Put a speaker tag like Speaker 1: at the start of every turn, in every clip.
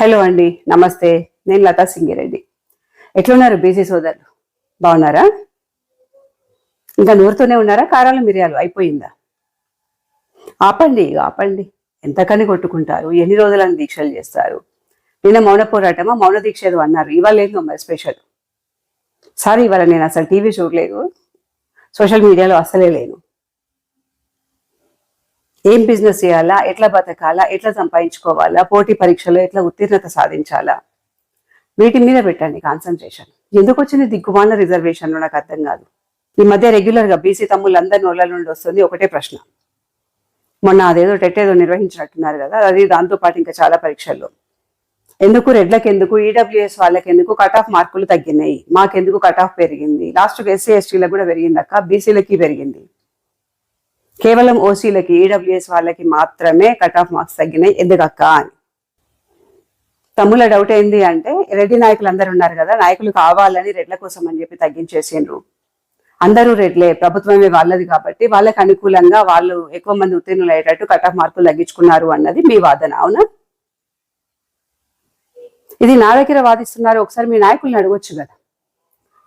Speaker 1: Hello అండి నమస్తే. నేను లతా సింగిరెడ్డి. ఎట్లున్నారు బీసీ సోదరులు? బాగున్నారా? ఇంకా నూరుతూనే ఉన్నారా? కారాలు మిరియాలు అయిపోయిందా? ఆపండి ఆపండి. ఎంతకని కొట్టుకుంటారు? ఎన్ని రోజులని దీక్షలు చేస్తారు? నిన్న మౌన పోరాటమా? మౌన దీక్ష ఏదో అన్నారు. ఇవాళ ఏందో మరి స్పెషల్ సారీ ఇవాళ నేను అసలు టీవీ చూడలేదు. సోషల్ మీడియాలో అసలే లేను. ఏం బిజినెస్ చేయాలా ఎట్లా బతకాలా ఎట్లా సంపాదించుకోవాలా పోటీ పరీక్షలో ఎట్లా ఉత్తీర్ణత సాధించాలా? వీటి మీద పెట్టండి కాన్సన్ట్రేషన్ ఎందుకు వచ్చింది దిగ్గుమాల రిజర్వేషన్లు నాకు అర్థం కాదు. ఈ మధ్య రెగ్యులర్గా బీసీ తమ్ముళ్ళందరి నోళ్ళ నుండి వస్తుంది ఒకటే ప్రశ్న. మొన్న అదేదో టెట్టేదో నిర్వహించినట్టున్నారు కదా అది దాంతో పాటు ఇంకా చాలా పరీక్షల్లో. ఎందుకు రెడ్లకు ఎందుకు ఈడబ్ల్యూఎస్ వాళ్ళకి ఎందుకు కట్ ఆఫ్ మార్కులు తగ్గినాయి? మాకెందుకు కట్ ఆఫ్ పెరిగింది? లాస్ట్ ఎస్సీ ఎస్టీలకు కూడా పెరిగింది అక్క బీసీలకి పెరిగింది. కేవలం ఓసీలకి ఈడబ్ల్యూఎస్ వాళ్ళకి మాత్రమే కట్ ఆఫ్ మార్క్స్ తగ్గినాయి. ఎందుకక్క అని. తమ్ముల డౌట్ ఏంది అంటే రెడ్డి నాయకులు అందరు ఉన్నారు కదా నాయకులు కావాలని రెడ్ల కోసం అని చెప్పి తగ్గించేసిండ్రు. అందరూ రెడ్లే ప్రభుత్వమే వాళ్ళది కాబట్టి వాళ్ళకి అనుకూలంగా వాళ్ళు ఎక్కువ మంది ఉత్తీర్ణులు అయ్యేటట్టు కట్ ఆఫ్ మార్కులు తగ్గించుకున్నారు అన్నది మీ వాదన అవునా? ఇది నా దగ్గర వాదిస్తున్నారు ఒకసారి మీ నాయకుల్ని అడగొచ్చు కదా.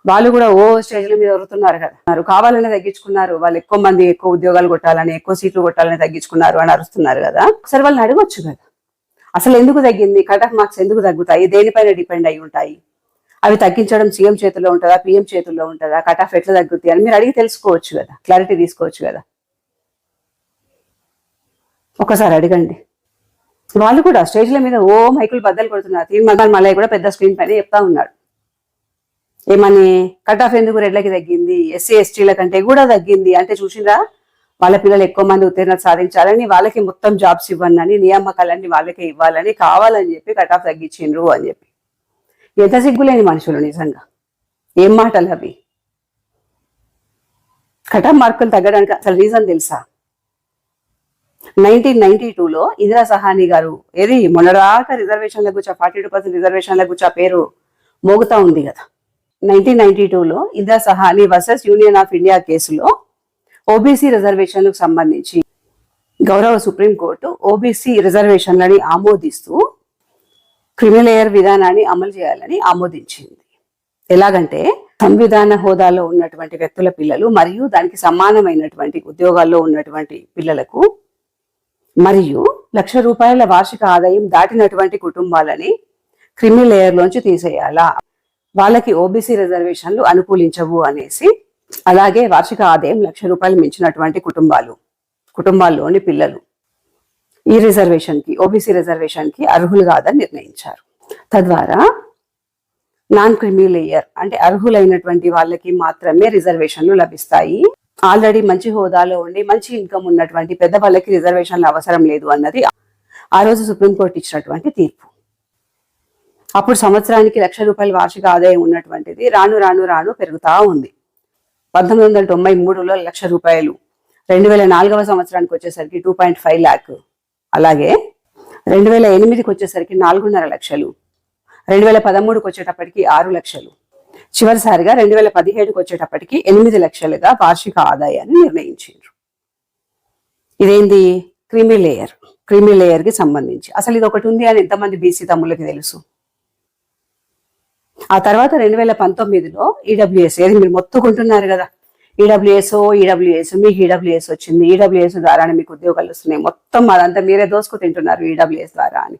Speaker 1: వాళ్ళు కూడా ఓ స్టేజ్ల మీద వరుతున్నారు కదా. అన్నారు కావాలని తగ్గించుకున్నారు. వాళ్ళు ఎక్కువ మంది ఎక్కువ ఉద్యోగాలు కొట్టాలని ఎక్కువ సీట్లు కొట్టాలని తగ్గించుకున్నారు అని అరుస్తున్నారు కదా. ఒకసారి వాళ్ళని అడగొచ్చు కదా. అసలు ఎందుకు తగ్గింది? కట్ ఆఫ్ మార్క్స్ ఎందుకు తగ్గుతాయి? దేనిపైన డిపెండ్ అయి ఉంటాయి? అవి తగ్గించడం సీఎం చేతుల్లో ఉంటుందా? పిఎం చేతుల్లో ఉంటుందా? కట్ ఆఫ్ ఎట్లా తగ్గుతాయి అని మీరు అడిగి తెలుసుకోవచ్చు కదా. క్లారిటీ తీసుకోవచ్చు కదా. ఒకసారి అడగండి. వాళ్ళు కూడా స్టేజ్ల మీద ఓ మైకులు బద్దలు కొడుతున్నారు. తీన్ మలయ్య కూడా పెద్ద స్క్రీన్ పైన చెప్తా ఉన్నాడు. ఏమని కట్ ఆఫ్ ఎందుకు రెడ్లకి తగ్గింది? ఎస్సీ ఎస్టీల కంటే కూడా తగ్గింది. అంటే చూసిందా వాళ్ళ పిల్లలు ఎక్కువ మంది ఉత్తీర్ణత సాధించాలని వాళ్ళకి మొత్తం జాబ్స్ ఇవ్వనని నియామకాలన్నీ వాళ్ళకే ఇవ్వాలని కావాలని చెప్పి కట్ ఆఫ్ తగ్గించిండ్రు అని చెప్పి. ఎంత సిగ్గులేని మనుషులు నిజంగా. ఏం మాటలు అవి? కట్ ఆఫ్ మార్కులు తగ్గడానికి అసలు రీజన్ తెలుసా? నైన్టీన్ నైన్టీ టూలో ఇందిరా సహాని గారు ఏది మొన్నదాకా రిజర్వేషన్ల గుచ్చా ఫార్టీ టూ పర్సెంట్ రిజర్వేషన్ల గుచ్చా పేరు మోగుతా ఉంది కదా. నైన్టీన్ నైన్టీ టూలో Indira Sawhney versus union of India కేసులో ఓబీసీ రిజర్వేషన్లకు సంబంధించి గౌరవ సుప్రీంకోర్టు ఓబీసీ రిజర్వేషన్లని ఆమోదిస్తూ క్రిమిలేయర్ విధానాన్ని అమలు చేయాలని ఆమోదించింది. ఎలాగంటే సంవిధాన హోదాలో ఉన్నటువంటి వ్యక్తుల పిల్లలు మరియు దానికి సమానమైనటువంటి ఉద్యోగాల్లో ఉన్నటువంటి పిల్లలకు మరియు లక్ష రూపాయల వార్షిక ఆదాయం దాటినటువంటి కుటుంబాలని క్రిమి లోంచి తీసేయాలా? వాళ్ళకి ఓబీసీ రిజర్వేషన్లు అనుకూలించవు అనేసి అలాగే వార్షిక ఆదాయం లక్ష రూపాయలు మించినటువంటి కుటుంబాలు కుటుంబాల్లోని పిల్లలు ఈ రిజర్వేషన్కి ఓబీసీ రిజర్వేషన్కి అర్హులు కాదని నిర్ణయించారు. తద్వారా నాన్ క్రిమి లేయర్ అంటే అర్హులైనటువంటి వాళ్ళకి మాత్రమే రిజర్వేషన్లు లభిస్తాయి. ఆల్రెడీ మంచి హోదాలో ఉండి మంచి ఇన్కమ్ ఉన్నటువంటి పెద్ద వాళ్ళకి రిజర్వేషన్లు అవసరం లేదు అన్నది ఆ రోజు సుప్రీంకోర్టు ఇచ్చినటువంటి తీర్పు. అప్పుడు సంవత్సరానికి లక్ష రూపాయల వార్షిక ఆదాయం ఉన్నటువంటిది రాను రాను రాను పెరుగుతా ఉంది. పంతొమ్మిది వందల తొంభై మూడులో లక్ష రూపాయలు రెండు వేల నాలుగవ సంవత్సరానికి వచ్చేసరికి టూ పాయింట్ ఫైవ్ ల్యాక్. అలాగే రెండు వేల ఎనిమిదికి వచ్చేసరికి నాలుగున్నర లక్షలు రెండు వేల పదమూడుకి వచ్చేటప్పటికి ఆరు లక్షలు. చివరిసారిగా రెండు వేల పదిహేడుకి వచ్చేటప్పటికి ఎనిమిది లక్షలుగా వార్షిక ఆదాయాన్ని నిర్ణయించారు ఇదేంది? క్రిమి లేయర్ క్రిమి లేయర్కి సంబంధించి. అసలు ఇది ఒకటి ఉంది అని ఎంతమంది బీసీ తమ్ముళ్ళకి తెలుసు? ఆ తర్వాత రెండు వేల పంతొమ్మిదిలో ఈడబ్ల్యూఎస్ ఏది మీరు మొత్తుకుంటున్నారు కదా? ఈడబ్ల్యూఎస్ ఈడబ్ల్యూఎస్ మీకు ఈడబ్ల్యూఎస్ వచ్చింది. ఈడబ్ల్యూఎస్ ద్వారా మీకు ఉద్యోగాలు వస్తున్నాయి. మొత్తం అదంతా మీరే దోసుకు తింటున్నారు ఈడబ్ల్యూఎస్ ద్వారా అని.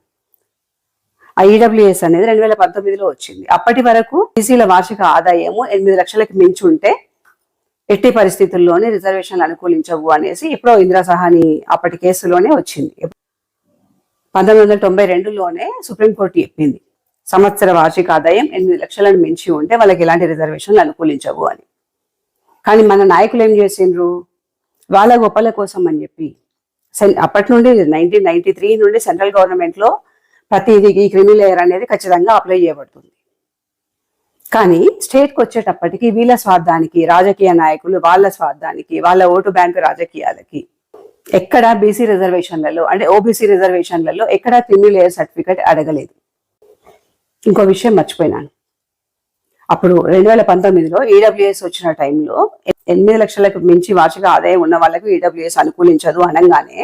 Speaker 1: ఆ ఈడబ్ల్యూఎస్ అనేది రెండు వేల పంతొమ్మిదిలో వచ్చింది. అప్పటి వరకు బీసీల వార్షిక ఆదాయము ఎనిమిది లక్షలకు మించి ఉంటే ఎట్టి పరిస్థితుల్లోనే రిజర్వేషన్లు అనుకూలించవు అనేసి ఇప్పుడు ఇందిరా సహాని అప్పటి కేసులోనే వచ్చింది. పంతొమ్మిది వందల తొంభై రెండులోనే సుప్రీంకోర్టు చెప్పింది. సంవత్సర వార్షిక ఆదాయం ఎనిమిది లక్షలను మించి ఉంటే వాళ్ళకి ఎలాంటి రిజర్వేషన్లు అనుకూలించవు అని. కానీ మన నాయకులు ఏం చేసిండ్రు? వాళ్ళ గొప్పల కోసం అని చెప్పి అప్పటి నుండి నైన్టీన్ నైన్టీ త్రీ నుండి సెంట్రల్ గవర్నమెంట్లో ప్రతిదీ ఈ క్రిమి లేయర్ అనేది ఖచ్చితంగా అప్లై చేయబడుతుంది. కానీ స్టేట్కి వచ్చేటప్పటికి వీళ్ళ స్వార్థానికి రాజకీయ నాయకులు వాళ్ళ స్వార్థానికి వాళ్ళ ఓటు బ్యాంకు రాజకీయాలకి ఎక్కడ బీసీ రిజర్వేషన్లలో అంటే ఓబీసీ రిజర్వేషన్లలో ఎక్కడ క్రిమి లేయర్ సర్టిఫికేట్ అడగలేదు. ఇంకో విషయం మర్చిపోయినాను. అప్పుడు రెండు వేల పంతొమ్మిదిలో ఈడబ్ల్యూఎస్ వచ్చిన టైంలో ఎనిమిది లక్షలకు మించి వార్షిక ఆదాయం ఉన్న వాళ్ళకు ఈడబ్ల్యూఎస్ అనుకూలించదు అనగానే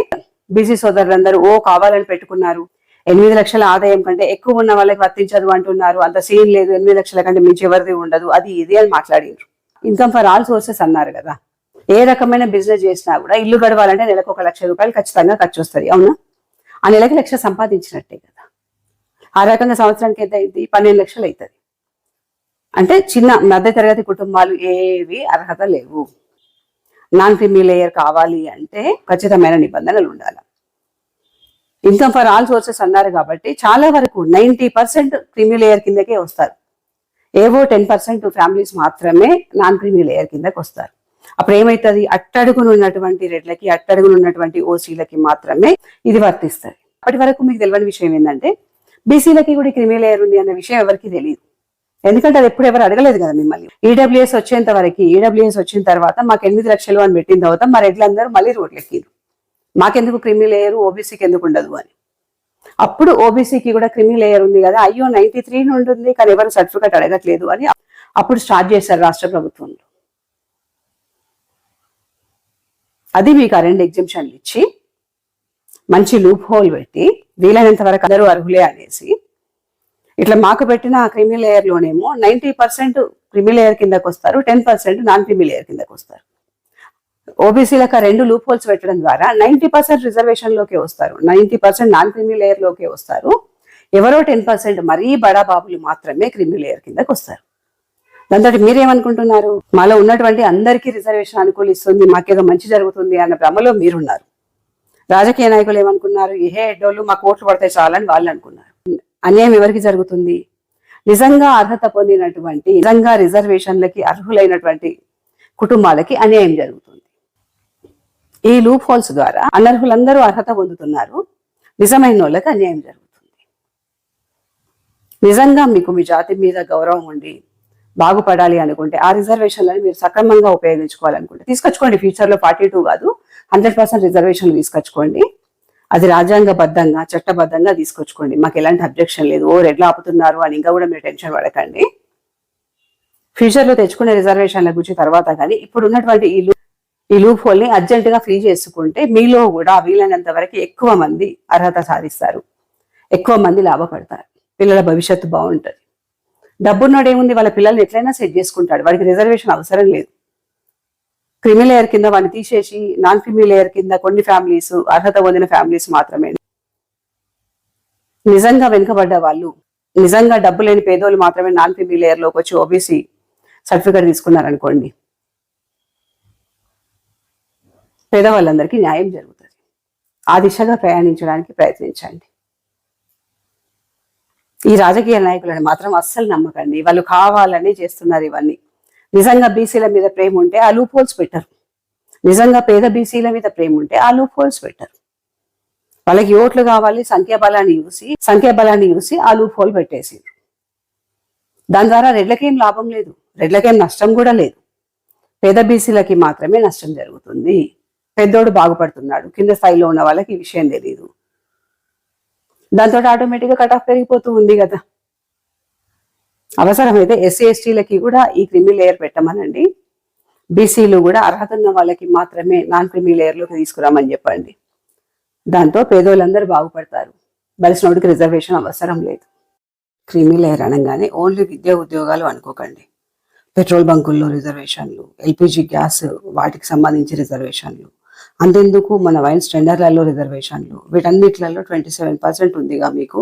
Speaker 1: బీసీ సోదరులందరూ ఓ కావాలని పెట్టుకున్నారు. ఎనిమిది లక్షల ఆదాయం కంటే ఎక్కువ ఉన్న వాళ్ళకి వర్తించదు అంటున్నారు. అంత సీన్ లేదు. ఎనిమిది లక్షల కంటే మించి ఎవరిది ఉండదు. అది ఇది అని మాట్లాడారు ఇన్కమ్ ఫర్ ఆల్ సోర్సెస్ అన్నారు కదా. ఏ రకమైన బిజినెస్ చేసినా కూడా ఇల్లు గడవాలంటే నెలకు ఒక లక్ష రూపాయలు ఖచ్చితంగా ఖర్చు వస్తుంది అవునా? ఆ నెలకి లక్ష సంపాదించినట్టే కదా. ఆ రకంగా సంవత్సరానికి ఎంత అయింది పన్నెండు లక్షలు అవుతుంది. అంటే చిన్న మధ్య తరగతి కుటుంబాలు ఏవి అర్హత లేవు. నాన్ క్రిమీ లేయర్ కావాలి అంటే ఖచ్చితమైన నిబంధనలు ఉండాలి. ఇన్కమ్ ఫర్ ఆల్ సోర్సెస్ అన్నారు కాబట్టి చాలా వరకు నైంటీ పర్సెంట్ క్రిమీ లేయర్ కిందకే వస్తారు. ఏవో టెన్ పర్సెంట్ ఫ్యామిలీస్ మాత్రమే నాన్ క్రిమీ లేయర్ కిందకి వస్తారు. అప్పుడు ఏమవుతుంది అట్టడుగును ఉన్నటువంటి రెడ్లకి అట్టడుగును ఉన్నటువంటి ఓసీలకి మాత్రమే ఇది వర్తిస్తుంది. అప్పటి వరకు మీకు తెలియని విషయం ఏంటంటే బీసీలకి కూడా క్రిమినల్ ఎయిర్ ఉంది అన్న విషయం ఎవరికి తెలియదు ఎందుకంటే అది ఎప్పుడు ఎవరు అడగలేదు కదా మిమ్మల్ని. ఈడబ్ల్యూఎస్ వచ్చేంత వరకు ఈడబ్ల్యూఎస్ వచ్చిన తర్వాత మాకు ఎనిమిది లక్షలు అని పెట్టిన తర్వాత మా రెడ్లందరూ మళ్ళీ రోడ్లు ఎక్కిరు మాకెందుకు క్రిమి లేయర్ ఓబీసీకి ఎందుకు ఉండదు అని. అప్పుడు ఓబీసీకి కూడా క్రిమి లేయర్ ఉంది కదా అయ్యో నైన్టీ త్రీ నుండి ఉంది కానీ ఎవరు సర్టిఫికేట్ అడగట్లేదు అని అప్పుడు స్టార్ట్ చేశారు రాష్ట్ర ప్రభుత్వంలో. అది మీకు ఆ రెండు ఎగ్జిబిషన్లు ఇచ్చి మంచి లూప్ హోల్ పెట్టి వీలైనంత వరకు అందరూ అర్హులే అనేసి. ఇట్లా మాకు పెట్టిన creamy layer ninety percent creamy layer కిందకు వస్తారు ten percent non creamy layer కిందకు వస్తారు. ఓబీసీలకు రెండు లూప్ హోల్స్ పెట్టడం ద్వారా నైంటీ పర్సెంట్ రిజర్వేషన్లోకి వస్తారు ninety percent non creamy layer వస్తారు. ఎవరో టెన్ పర్సెంట్ మరీ బడా బాబులు మాత్రమే క్రిమి లేయర్ కిందకు వస్తారు. దాంతో మీరేమనుకుంటున్నారు? మాలో ఉన్నటువంటి అందరికీ రిజర్వేషన్ అనుకూలిస్తుంది మాకేదో మంచి జరుగుతుంది అన్న భ్రమలో మీరున్నారు. రాజకీయ నాయకులు ఏమనుకున్నారు? ఏ డోళ్ళు మా ఓట్లు పడితే చాలని వాళ్ళు అనుకున్నారు. అన్యాయం ఎవరికి జరుగుతుంది? నిజంగా అర్హత పొందినటువంటి నిజంగా రిజర్వేషన్లకి అర్హులైనటువంటి కుటుంబాలకి అన్యాయం జరుగుతుంది. ఈ లూప్ హోల్స్ ద్వారా అనర్హులందరూ అర్హత పొందుతున్నారు. నిజమైన వాళ్ళకి అన్యాయం జరుగుతుంది. నిజంగా మీకు మీ జాతి మీద గౌరవం ఉండి బాగుపడాలి అనుకుంటే ఆ రిజర్వేషన్లను మీరు సక్రమంగా ఉపయోగించుకోవాలనుకుంటే తీసుకొచ్చుకోండి ఫ్యూచర్లో ఫార్టీ టూ కాదు. హండ్రెడ్ పర్సెంట్ రిజర్వేషన్లు తీసుకొచ్చుకోండి. అది రాజ్యాంగబద్ధంగా చట్టబద్ధంగా తీసుకొచ్చుకోండి. మాకు ఎలాంటి అబ్జెక్షన్ లేదు. ఓ రెడ్లు ఆపుతున్నారు అని ఇంకా కూడా మీరు టెన్షన్ పడకండి. ఫ్యూచర్లో తెచ్చుకునే రిజర్వేషన్ల గురించి తర్వాత కానీ ఇప్పుడు ఉన్నటువంటి ఈ లూ ఈ లూప్ హోల్ని అర్జెంటుగా ఫిల్ చేసుకుంటే మీలో కూడా వీలైనంత వరకు ఎక్కువ మంది అర్హత సాధిస్తారు. ఎక్కువ మంది లాభపడతారు. పిల్లల భవిష్యత్తు బాగుంటుంది. డబ్బున్నోడేముంది వాళ్ళ పిల్లల్ని ఎట్లయినా సెట్ చేసుకుంటాడు. వాడికి రిజర్వేషన్ అవసరం లేదు. క్రిమి లేయర్ కింద వాడిని తీసేసి నాన్ క్రిమి లేయర్ కింద కొన్ని ఫ్యామిలీస్ అర్హత పొందిన ఫ్యామిలీస్ మాత్రమే. నిజంగా వెనుకబడ్డ వాళ్ళు నిజంగా డబ్బు లేని పేదోళ్ళు మాత్రమే నాన్ క్రిమి లేయర్లోకి వచ్చి ఓబీసీ సర్టిఫికేట్ తీసుకున్నారనుకోండి. పేదవాళ్ళందరికీ న్యాయం జరుగుతుంది. ఆ దిశగా ప్రయాణించడానికి ప్రయత్నించండి. ఈ రాజకీయ నాయకులను మాత్రం అస్సలు నమ్మకండి. వాళ్ళు కావాలని చేస్తున్నారు ఇవన్నీ. నిజంగా బీసీల మీద ప్రేమ ఉంటే ఆ లూప్ హోల్స్ పెట్టరు. నిజంగా పేద బీసీల మీద ప్రేమ ఉంటే ఆ లూప్ హోల్స్ పెట్టరు. వాళ్ళకి ఓట్లు కావాలి సంఖ్యాబలాన్ని చూసి సంఖ్యాబలాన్ని చూసి ఆ లూప్ హోల్ పెట్టేసి దాని ద్వారా రెడ్లకేం లాభం లేదు. రెడ్లకేం నష్టం కూడా లేదు. పేద బీసీలకి మాత్రమే నష్టం జరుగుతుంది. పెద్దోడు బాగుపడుతున్నాడు. కింద స్థాయిలో ఉన్న వాళ్ళకి ఈ విషయం తెలియదు దాంతో ఆటోమేటిక్గా కట్ ఆఫ్ పెరిగిపోతూ ఉంది కదా. అవసరమైతే ఎస్సీ ఎస్టీలకి కూడా ఈ క్రిమి లేయర్ పెట్టమనండి. బీసీలు కూడా అర్హత ఉన్న వాళ్ళకి మాత్రమే నాన్ క్రిమి లేయర్లోకి తీసుకురామని చెప్పండి. దాంతో పేదోళ్ళందరూ బాగుపడతారు. బలిసినోడికి రిజర్వేషన్ అవసరం లేదు. క్రిమి లేయర్ అనగానే ఓన్లీ విద్యా ఉద్యోగాలు అనుకోకండి. పెట్రోల్ బంకుల్లో రిజర్వేషన్లు ఎల్పిజి గ్యాస్ వాటికి సంబంధించి రిజర్వేషన్లు అంతెందుకు మన వైన్స్ టెండర్లలో రిజర్వేషన్లు వీటన్నిటిలలో ట్వంటీ సెవెన్ పర్సెంట్ ఉందిగా మీకు.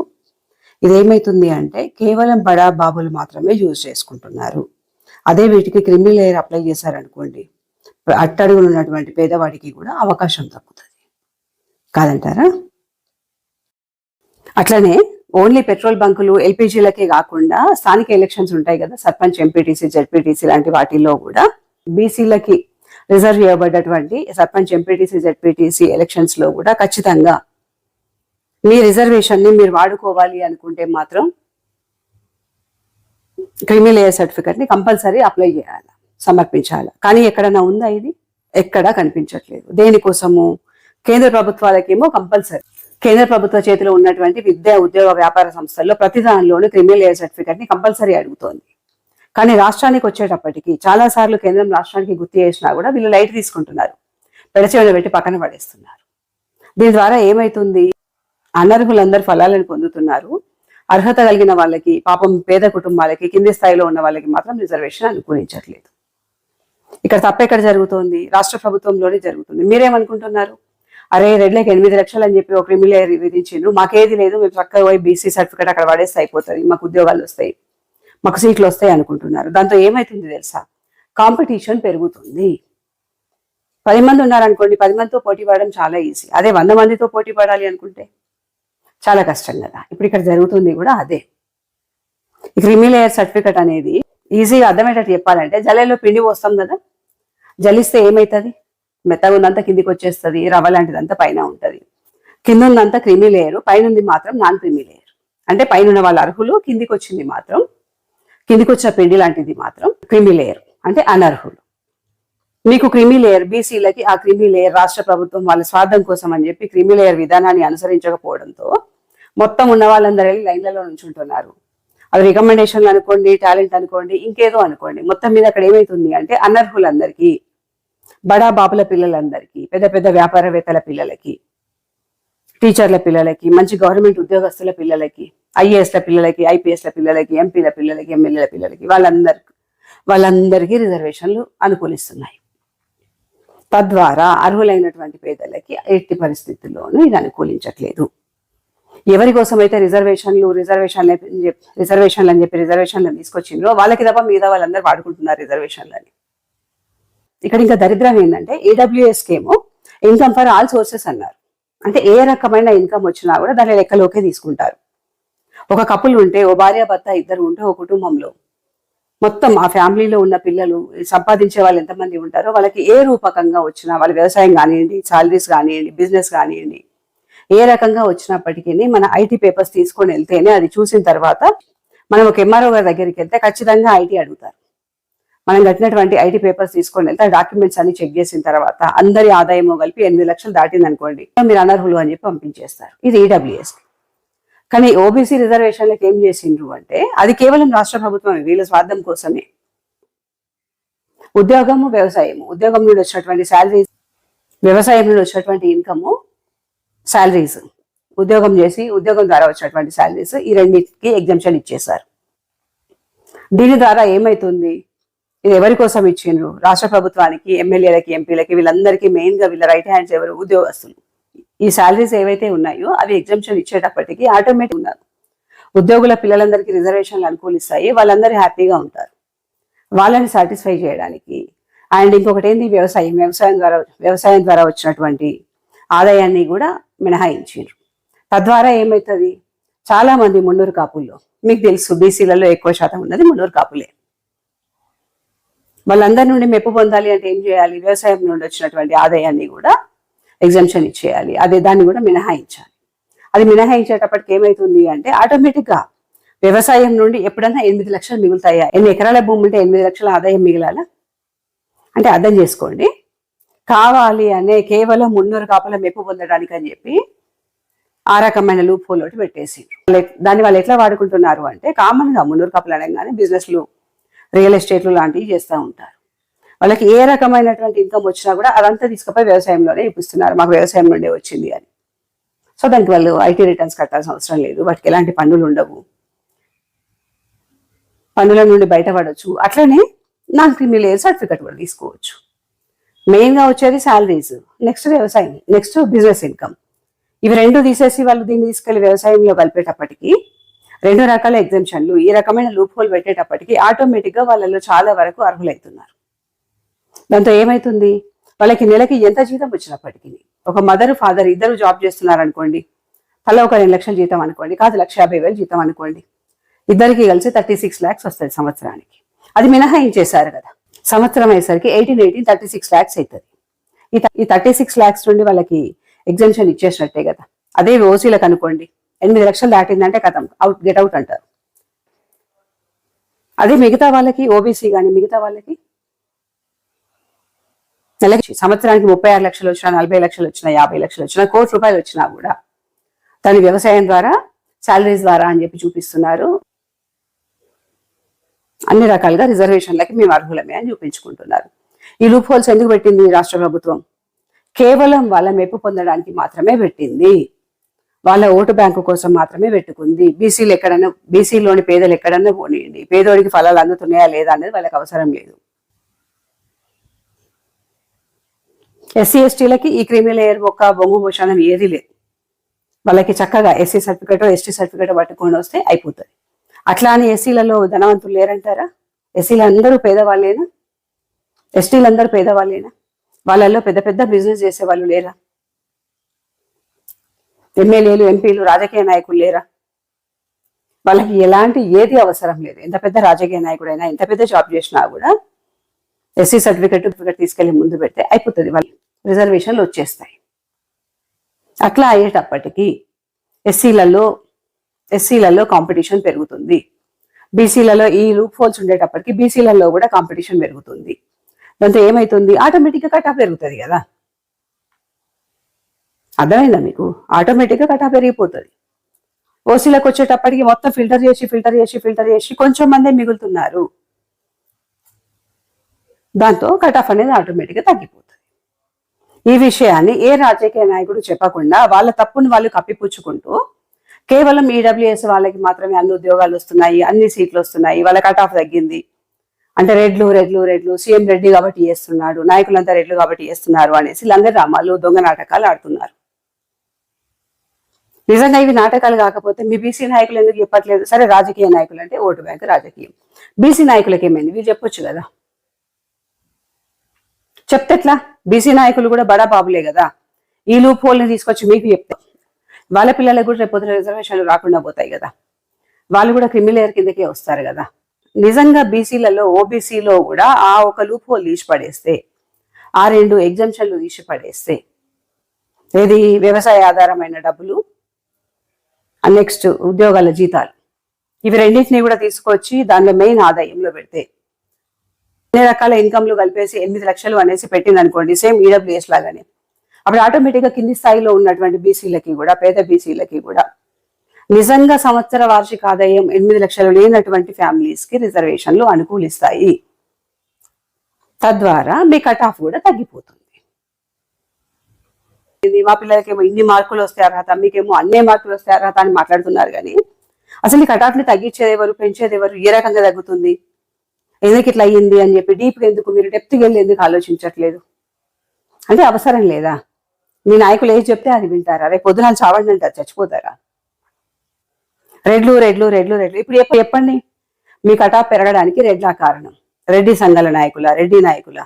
Speaker 1: ఇదేమైతుంది అంటే కేవలం బడా బాబులు మాత్రమే యూజ్ చేసుకుంటున్నారు. అదే వీటికి క్రిమి లేయర్ అప్లై చేశారనుకోండి అట్టడుగులు ఉన్నటువంటి పేదవాడికి కూడా అవకాశం తగ్గుతుంది కాదంటారా? అట్లనే ఓన్లీ పెట్రోల్ బంకులు ఎల్పిజీలకే కాకుండా స్థానిక ఎలక్షన్స్ ఉంటాయి కదా సర్పంచ్ ఎంపీటీసీ జడ్పీటీసీ లాంటి వాటిల్లో కూడా బీసీలకి రిజర్వ్ చేయబడ్డటువంటి సర్పంచ్ ఎంపీటీసీ జడ్పీటీసీ ఎలక్షన్స్లో కూడా ఖచ్చితంగా మీ రిజర్వేషన్ని మీరు వాడుకోవాలి అనుకుంటే మాత్రం క్రిమి లేయర్ సర్టిఫికెట్ని కంపల్సరీ అప్లై చేయాలి సమర్పించాలి. కానీ ఎక్కడన్నా ఉందా ఇది? ఎక్కడా కనిపించట్లేదు. దేనికోసము? కేంద్ర ప్రభుత్వాలకేమో కంపల్సరీ. కేంద్ర ప్రభుత్వ చేతిలో ఉన్నటువంటి విద్యా ఉద్యోగ వ్యాపార సంస్థల్లో ప్రతి దానిలోనూ క్రిమి లేయర్ని కంపల్సరీ అడుగుతోంది. కానీ రాష్ట్రానికి వచ్చేటప్పటికి చాలా సార్లు కేంద్రం రాష్ట్రానికి గుర్తు చేసినా కూడా వీళ్ళు లైట్ తీసుకుంటున్నారు. పెడచెవిన పెట్టి పక్కన పడేస్తున్నారు. దీని ద్వారా ఏమైతుంది? అనర్హులందరూ ఫలాలను పొందుతున్నారు. అర్హత కలిగిన వాళ్ళకి పాపం పేద కుటుంబాలకి కింది స్థాయిలో ఉన్న వాళ్ళకి మాత్రం రిజర్వేషన్ అనుకూలించట్లేదు. ఇక్కడ తప్పెక్కడ జరుగుతోంది? రాష్ట్ర ప్రభుత్వంలోనే జరుగుతుంది. మీరేమనుకుంటున్నారు? అరే రెడ్లకి ఎనిమిది లక్షలు అని చెప్పి ఒక క్రిమిలేయర్ విధించిండ్రు. మాకేది లేదు మేము చక్కగా పోయి బీసీ సర్టిఫికేట్ అక్కడ పడేస్తే అయిపోతుంది. మాకు ఉద్యోగాలు వస్తాయి. మాకు సీట్లు వస్తాయి అనుకుంటున్నారు. దాంతో ఏమైతుంది తెలుసా? కాంపిటీషన్ పెరుగుతుంది. పది మంది ఉన్నారనుకోండి పది మందితో పోటీ పడడం చాలా ఈజీ. అదే వంద మందితో పోటీ పడాలి అనుకుంటే? చాలా కష్టం కదా. ఇప్పుడు ఇక్కడ జరుగుతుంది కూడా అదే. ఈ క్రిమిలేయర్ సర్టిఫికెట్ అనేది ఈజీగా అర్థమయ్యేటట్టు చెప్పాలంటే జలేలో పిండి పోస్తాం కదా. జలిస్తే ఏమవుతుంది మెత్తగా ఉన్నంత కిందికి వచ్చేస్తుంది రవ్వ లాంటిదంతా పైన ఉంటుంది. కింద ఉన్నంత క్రిమి లేయర్ పైన ఉంది మాత్రం నాన్ క్రిమి లేయర్. అంటే పైన ఉన్న వాళ్ళ అర్హులు కిందికి వచ్చింది మాత్రం కిందికి వచ్చిన పిండి లాంటిది మాత్రం క్రిమి లేయర్ అంటే అనర్హులు. మీకు క్రిమి లేయర్ బీసీలకి ఆ క్రిమి లేయర్ రాష్ట్ర ప్రభుత్వం వాళ్ళ స్వార్థం కోసం అని చెప్పి క్రిమి లేయర్ విధానాన్ని అనుసరించకపోవడంతో మొత్తం ఉన్న వాళ్ళందరూ వెళ్ళి లైన్లలో నుంచుంటున్నారు. అది రికమెండేషన్లు అనుకోండి టాలెంట్ అనుకోండి ఇంకేదో అనుకోండి. మొత్తం మీద అక్కడ ఏమైతుంది అంటే అనర్హులందరికీ బడా బాపుల పిల్లలందరికీ పెద్ద పెద్ద వ్యాపారవేత్తల పిల్లలకి టీచర్ల పిల్లలకి మంచి గవర్నమెంట్ ఉద్యోగస్తుల పిల్లలకి ఐఏఎస్ల పిల్లలకి ఐపీఎస్ల పిల్లలకి ఎంపీల పిల్లలకి ఎమ్మెల్యేల పిల్లలకి వాళ్ళందరికి వాళ్ళందరికీ రిజర్వేషన్లు అనుకూలిస్తున్నాయి. తద్వారా అర్హులైనటువంటి పేదలకి ఎట్టి పరిస్థితుల్లోనూ ఇది అనుకూలించట్లేదు. ఎవరి కోసం అయితే రిజర్వేషన్లు రిజర్వేషన్లు రిజర్వేషన్లు అని చెప్పి రిజర్వేషన్లు తీసుకొచ్చిండ్రో వాళ్ళకి తప్ప మిగతా వాళ్ళందరూ వాడుకుంటున్నారు రిజర్వేషన్లని. ఇక్కడ ఇంకా దరిద్రం ఏంటంటే ఏడబ్ల్యూఎస్ కేమో ఇన్కమ్ ఫర్ ఆల్ సోర్సెస్ అన్నారు. అంటే ఏ రకమైన ఇన్కమ్ వచ్చినా కూడా దాని లెక్కలోకే తీసుకుంటారు. ఒక కపుల్ ఉంటే ఓ భార్య భర్త ఇద్దరు ఉంటే ఓ కుటుంబంలో మొత్తం ఆ ఫ్యామిలీలో ఉన్న పిల్లలు సంపాదించే వాళ్ళు ఎంతమంది ఉంటారో వాళ్ళకి ఏ రూపకంగా వచ్చినా వాళ్ళ వ్యవసాయం కానివ్వండి సాలరీస్ కానివ్వండి బిజినెస్ కానివ్వండి ఏ రకంగా వచ్చినప్పటికీ మన ఐటీ పేపర్స్ తీసుకొని వెళ్తేనే అది చూసిన తర్వాత మనం ఒక ఎంఆర్ఓ గారి దగ్గరికి వెళ్తే ఖచ్చితంగా ఐటీ అడుగుతారు. మనం కట్టినటువంటి ఐటీ పేపర్స్ తీసుకొని వెళ్తే డాక్యుమెంట్స్ అన్ని చెక్ చేసిన తర్వాత అందరి ఆదాయము కలిపి ఎనిమిది లక్షలు దాటింది అనుకోండి మీరు అనర్హులు అని చెప్పి పంపించేస్తారు. ఇది ఈడబ్ల్యూఎస్కి కానీ ఓబీసీ రిజర్వేషన్లకు ఏం చేసిండ్రు అంటే అది కేవలం రాష్ట్ర ప్రభుత్వమే వీళ్ళ స్వార్థం కోసమే. ఉద్యోగము వ్యవసాయము. ఉద్యోగం నుండి వచ్చినటువంటి శాలరీస్ వ్యవసాయం నుండి వచ్చినటువంటి ఇన్కము శాలరీస్ ఉద్యోగం చేసి ఉద్యోగం ద్వారా వచ్చినటువంటి శాలరీస్ ఈ రెండింటికి ఎగ్జామ్షన్ ఇచ్చేశారు. దీని ద్వారా ఏమైతుంది? ఇది ఎవరి కోసం ఇచ్చిండ్రు? రాష్ట్ర ప్రభుత్వానికి ఎమ్మెల్యేలకి ఎంపీలకి వీళ్ళందరికీ మెయిన్గా వీళ్ళ రైట్ హ్యాండ్స్ ఎవరు? ఉద్యోగస్తులు. ఈ శాలరీస్ ఏవైతే ఉన్నాయో అవి ఎగ్జామ్షన్ ఇచ్చేటప్పటికి ఆటోమేటిక్ ఉన్నారు. ఉద్యోగుల పిల్లలందరికీ రిజర్వేషన్లు అనుకూలిస్తాయి వాళ్ళందరూ హ్యాపీగా ఉంటారు. వాళ్ళని సాటిస్ఫై చేయడానికి అండ్ ఇంకొకటి ఏంది వ్యవసాయం వ్యవసాయం ద్వారా వ్యవసాయం ద్వారా వచ్చినటువంటి ఆదాయాన్ని కూడా మినహాయించారు తద్వారా ఏమవుతుంది చాలా మంది మున్నూరు కాపుల్లో మీకు తెలుసు బీసీలలో ఎక్కువ శాతం ఉన్నది మున్నూరు కాపులే. వాళ్ళందరి నుండి మెప్పు పొందాలి అంటే ఏం చేయాలి? వ్యవసాయం నుండి వచ్చినటువంటి ఆదాయాన్ని కూడా ఎగ్జామ్షన్ ఇచ్చేయాలి. అదే దాన్ని కూడా మినహాయించాలి. అది మినహాయించేటప్పటికి ఏమైతుంది అంటే ఆటోమేటిక్గా వ్యవసాయం నుండి ఎప్పుడన్నా ఎనిమిది లక్షలు మిగులుతాయా? ఎన్ని ఎకరాల భూమి ఉంటే ఎనిమిది లక్షల ఆదాయం మిగిలాలా? అంటే అర్థం చేసుకోండి. కావాలి అనే కేవలం మున్నూరు కాపల మెప్పు పొందడానికి అని చెప్పి ఆ రకమైన లూప్ హోల్ ఒకటి పెట్టేసి దాన్ని వాళ్ళు ఎట్లా వాడుకుంటున్నారు అంటే కామన్గా మున్నూరు కాపలు అనగానే బిజినెస్లు రియల్ ఎస్టేట్లు లాంటివి చేస్తూ ఉంటారు. వాళ్ళకి ఏ రకమైనటువంటి ఇన్కమ్ వచ్చినా కూడా అదంతా తీసుకుపోయి వ్యవసాయంలోనే ఇప్పిస్తున్నారు మాకు వ్యవసాయం నుండే వచ్చింది అని. సో దానికి వాళ్ళు ఐటీ రిటర్న్స్ కట్టాల్సిన అవసరం లేదు. వాటికి ఎలాంటి పన్నులు ఉండవు. పన్నుల నుండి బయటపడవచ్చు అట్లనే నాకు క్రిమినల్ లేదు సర్టిఫికెట్ కూడా తీసుకోవచ్చు. మెయిన్గా వచ్చేది శాలరీస్ నెక్స్ట్ వ్యవసాయం. నెక్స్ట్ బిజినెస్ ఇన్కమ్ ఇవి రెండు తీసేసి వాళ్ళు దీన్ని తీసుకెళ్ళి వ్యవసాయంలో కలిపేటప్పటికీ రెండు రకాల ఎగ్జామ్షన్లు ఈ రకమైన లూప్ హోల్ పెట్టేటప్పటికి ఆటోమేటిక్గా వాళ్ళలో చాలా వరకు అర్హులవుతున్నారు దాంతో ఏమైతుంది? వాళ్ళకి నెలకి ఎంత జీతం వచ్చినప్పటికీ ఒక మదర్ ఫాదర్ ఇద్దరు జాబ్ చేస్తున్నారు అనుకోండి తల ఒక రెండు లక్షల జీతం అనుకోండి కాదు లక్ష యాభై వేలు జీతం అనుకోండి ఇద్దరికి కలిసి థర్టీ సిక్స్ ల్యాక్స్ వస్తుంది సంవత్సరానికి. అది మినహాయించేశారు కదా. సంవత్సరం అయ్యేసరికి eighteen eighteen thirty six lakhs అవుతుంది. ఈ ఈ థర్టీ సిక్స్ ల్యాక్స్ నుండి వాళ్ళకి ఎగ్జామ్షన్ ఇచ్చేసినట్టే కదా. అదే ఓసీలకు అనుకోండి ఎనిమిది లక్షలు దాటిందంటే కథం అవుట్ గెట్ అవుట్ అంటారు. అదే మిగతా వాళ్ళకి ఓబీసీ కానీ మిగతా వాళ్ళకి నెలకి సంవత్సరానికి ముప్పై ఆరు లక్షలు వచ్చినా నలభై లక్షలు వచ్చినా యాభై లక్షలు వచ్చినా కోటి రూపాయలు వచ్చినా కూడా తను వ్యవసాయం ద్వారా శాలరీస్ ద్వారా అని చెప్పి చూపిస్తున్నారు. అన్ని రకాలుగా రిజర్వేషన్లకి మేము అర్హులమే అని చూపించుకుంటున్నారు. ఈ లూప్ హోల్స్ ఎందుకు పెట్టింది రాష్ట్ర ప్రభుత్వం? కేవలం వాళ్ళ మెప్పు పొందడానికి మాత్రమే పెట్టింది. వాళ్ళ ఓటు బ్యాంకు కోసం మాత్రమే పెట్టుకుంది. బీసీలు ఎక్కడన్నా బీసీలోని పేదలు ఎక్కడన్నా పోనీయండి. పేదోడికి ఫలాలు అందుతున్నాయా లేదా అనేది వాళ్ళకి అవసరం లేదు. ఎస్సీ ఎస్టీలకి ఈ క్రిమి లేయర్ ఒక్క బొంగు భూషణం ఏది లేదు. వాళ్ళకి చక్కగా ఎస్సీ సర్టిఫికేట్ ఎస్టీ సర్టిఫికేట్ పట్టుకొని వస్తే అయిపోతుంది. అట్లా అని ఎస్సీలలో ధనవంతులు లేరంటారా? ఎస్సీలు అందరూ పేదవాళ్ళేనా? ఎస్టీలు అందరూ పేదవాళ్ళేనా? వాళ్ళల్లో పెద్ద పెద్ద బిజినెస్ చేసే వాళ్ళు లేరా? ఎమ్మెల్యేలు ఎంపీలు రాజకీయ నాయకులు లేరా? వాళ్ళకి ఎలాంటి ఏది అవసరం లేదు. ఎంత పెద్ద రాజకీయ నాయకుడైనా ఎంత పెద్ద జాబ్ చేసినా కూడా ఎస్సీ సర్టిఫికెట్ సర్టిఫికెట్ తీసుకెళ్ళి ముందు పెడితే అయిపోతుంది వాళ్ళు రిజర్వేషన్లు వచ్చేస్తాయి. అట్లా అయ్యేటప్పటికీ ఎస్సీలలో ఎస్సీలలో కాంపిటీషన్ పెరుగుతుంది. బీసీలలో ఈ లూప్ హోల్స్ ఉండేటప్పటికి బీసీలలో కూడా కాంపిటీషన్ పెరుగుతుంది. దాంతో ఏమైతుంది? ఆటోమేటిక్గా కట్ ఆఫ్ పెరుగుతుంది కదా. అర్థమైందా మీకు? ఆటోమేటిక్గా కట్ ఆఫ్ పెరిగిపోతుంది. ఓసీలకు వచ్చేటప్పటికి మొత్తం ఫిల్టర్ చేసి ఫిల్టర్ చేసి ఫిల్టర్ చేసి కొంచెం మందే మిగులుతున్నారు. దాంతో కట్ ఆఫ్ అనేది ఆటోమేటిక్గా తగ్గిపోతుంది. ఈ విషయాన్ని ఏ రాజకీయ నాయకుడు చెప్పకుండా వాళ్ళ తప్పును వాళ్ళు కప్పిపుచ్చుకుంటూ కేవలం ఈడబ్ల్యూఎస్ వాళ్ళకి మాత్రమే అన్ని ఉద్యోగాలు వస్తున్నాయి అన్ని సీట్లు వస్తున్నాయి వాళ్ళ కట్ ఆఫ్ తగ్గింది. అంటే రెడ్లు రెడ్లు రెడ్లు సీఎం రెడ్డి కాబట్టి చేస్తున్నాడు నాయకులంతా రెడ్లు కాబట్టి చేస్తున్నారు అనేసి లంగ రామాలు దొంగ నాటకాలు ఆడుతున్నారు. నిజంగా ఇవి నాటకాలు కాకపోతే మీ బీసీ నాయకులు ఎందుకు చెప్పట్లేదు? సరే రాజకీయ నాయకులు అంటే ఓటు బ్యాంక్ రాజకీయం. బీసీ నాయకులకి ఏమైంది? వీళ్ళు చెప్పొచ్చు కదా. చెప్తే ఎట్లా? బీసీ నాయకులు కూడా బడా బాబులే కదా. ఈ లూప్ హోల్ని తీసుకొచ్చి మీకు చెప్తాం. వాళ్ళ పిల్లలకు కూడా రేపు పొద్దున రిజర్వేషన్లు రాకుండా పోతాయి కదా. వాళ్ళు కూడా క్రిమిలేయర్ కిందకే వస్తారు కదా. నిజంగా బీసీలలో ఓబీసీలో కూడా ఆ ఒక లూప్ హోల్ తీసి పడేస్తే ఆ రెండు ఎగ్జామ్షన్లు తీసి పడేస్తే ఏది వ్యవసాయ ఆధారమైన డబ్బులు నెక్స్ట్ ఉద్యోగాల జీతాలు. ఇవి రెండింటిని కూడా తీసుకొచ్చి దానిలో మెయిన్ ఆదాయంలో పెడితే అన్ని రకాల ఇన్కమ్లు కలిపేసి ఎనిమిది లక్షలు అనేసి పెట్టింది అనుకోండి సేమ్ ఈడబ్ల్యూఎస్ లాగానే. అప్పుడు ఆటోమేటిక్గా కింది స్థాయిలో ఉన్నటువంటి బీసీలకి కూడా పేద బీసీలకి కూడా. నిజంగా సంవత్సర వార్షిక ఆదాయం ఎనిమిది లక్షలు లేనటువంటి ఫ్యామిలీస్కి రిజర్వేషన్లు అనుకూలిస్తాయి. తద్వారా మీ కట్ ఆఫ్ కూడా తగ్గిపోతుంది. ఇది మా పిల్లలకేమో ఇన్ని మార్కులు వస్తే అర్హత మీకేమో అన్నే మార్కులు వస్తే అర్హత అని మాట్లాడుతున్నారు కానీ అసలు ఈ కట్ ఆఫ్ని తగ్గించేది ఎవరు పెంచేది ఎవరు ఏ రకంగా తగ్గుతుంది? ఎందుకు ఇట్లా అయ్యింది అని చెప్పి డీప్గా ఎందుకు మీరు డెప్త్కి వెళ్ళి ఎందుకు ఆలోచించట్లేదు? అంటే అవసరం లేదా? మీ నాయకులు ఏది చెప్తే అది వింటారా? రేపు పొద్దున చావండి అంటారు చచ్చిపోతారా? రెడ్లు రెడ్లు రెడ్లు రెడ్లు. ఇప్పుడు ఎప్పుడు చెప్పండి. మీ కటా పెరగడానికి రెడ్లా కారణం. రెడ్డి సంఘాల నాయకుల రెడ్డి నాయకుల?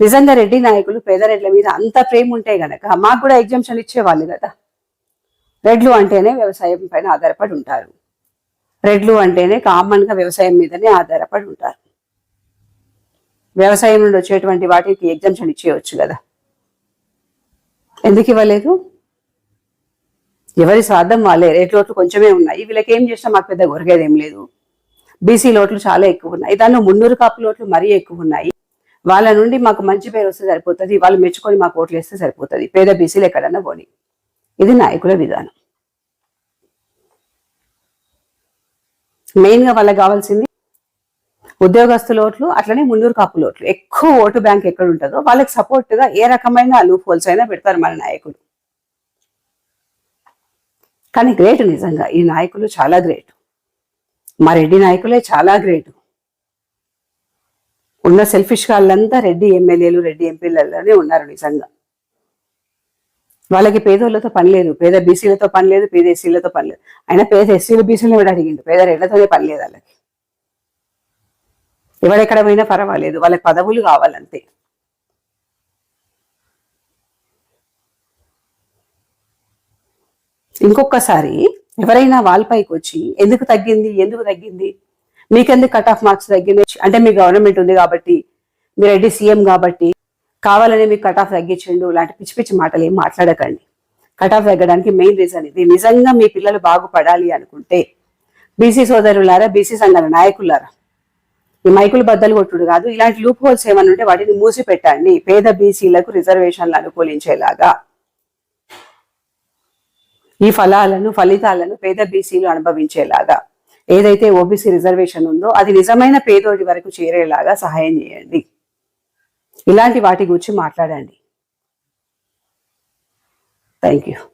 Speaker 1: నిజంగా రెడ్డి నాయకులు పేద రెడ్ల మీద అంత ప్రేమ ఉంటే గనక మాకు కూడా ఎగ్జామ్షన్ ఇచ్చేవాళ్ళు కదా. రెడ్లు అంటేనే వ్యవసాయం పైన ఆధారపడి ఉంటారు. రెడ్లు అంటేనే కామన్గా వ్యవసాయం మీదనే ఆధారపడి ఉంటారు. వ్యవసాయం నుండి వచ్చేటువంటి వాటికి ఎగ్జామ్షన్ ఇచ్చేయవచ్చు కదా. ఎందుకు ఇవ్వలేదు? ఎవరి స్వార్థం వాళ్ళే. రేట్ లోట్లు కొంచెమే ఉన్నాయి. వీళ్ళకి ఏం చేసినా మాకు పెద్ద గొరగేది ఏం లేదు బీసీ లోట్లు చాలా ఎక్కువ ఉన్నాయి. దానిలో మున్నూరు కాపు లోట్లు మరీ ఎక్కువ ఉన్నాయి. వాళ్ళ నుండి మాకు మంచి పేరు వస్తే సరిపోతుంది. వాళ్ళు మెచ్చుకొని మాకు ఓట్లు వేస్తే సరిపోతుంది. పేద బీసీలు ఎక్కడన్నా పోని. ఇది నాయకుల విధానం. మెయిన్గా వాళ్ళకి కావాల్సింది ఉద్యోగస్తుల ఓట్లు అట్లనే మున్నూరు కాపుల ఓట్లు. ఎక్కువ ఓటు బ్యాంక్ ఎక్కడ ఉంటుందో వాళ్ళకి సపోర్ట్గా ఏ రకమైన లూప్ హోల్స్ అయినా పెడతారు మన నాయకులు. కానీ గ్రేట్ నిజంగా ఈ నాయకులు చాలా గ్రేట్ మా రెడ్డి నాయకులే చాలా గ్రేట్ ఉన్న సెల్ఫిష్ వాళ్ళంతా రెడ్డి ఎమ్మెల్యేలు రెడ్డి ఎంపీలలోనే ఉన్నారు నిజంగా. వాళ్ళకి పేదోళ్ళతో పని లేదు పేద బీసీలతో పని లేదు పేద ఎస్సీలతో పని లేదు. అయినా పేద ఎస్సీలు బీసీలు కూడా అడిగిండు? పేద రెండతోనే పని లేదు వాళ్ళకి. ఎవడెక్కడ పోయినా పర్వాలేదు వాళ్ళకి పదవులు కావాలంతే. ఇంకొకసారి ఎవరైనా వాల్పైకి వచ్చి ఎందుకు తగ్గింది? ఎందుకు తగ్గింది? మీకెందుకు కట్ ఆఫ్ మార్క్స్ తగ్గింది? అంటే మీ గవర్నమెంట్ ఉంది కాబట్టి మీరు రెడ్డి సీఎం కాబట్టి కావాలని మీకు కట్ ఆఫ్ తగ్గించండు ఇలాంటి పిచ్చి పిచ్చి మాటలు ఏం మాట్లాడకండి. కట్ ఆఫ్ తగ్గడానికి మెయిన్ రీజన్ ఇది. నిజంగా మీ పిల్లలు బాగుపడాలి అనుకుంటే బీసీ సోదరులారా బీసీ సంఘాల నాయకులారా ఈ మైకులు బద్దలు కొట్టుడు కాదు. ఇలాంటి లూప్ హోల్స్ ఏమైనా ఉంటే వాటిని మూసి పెట్టండి పేద బీసీలకు రిజర్వేషన్లు అనుకూలించేలాగా. ఈ ఫలాలను ఫలితాలను పేద బీసీలు అనుభవించేలాగా. ఏదైతే ఓబీసీ రిజర్వేషన్ ఉందో అది నిజమైన పేదోడి వరకు చేరేలాగా సహాయం చేయండి. ఇలాంటి వాటి గురించి మాట్లాడండి. Thank you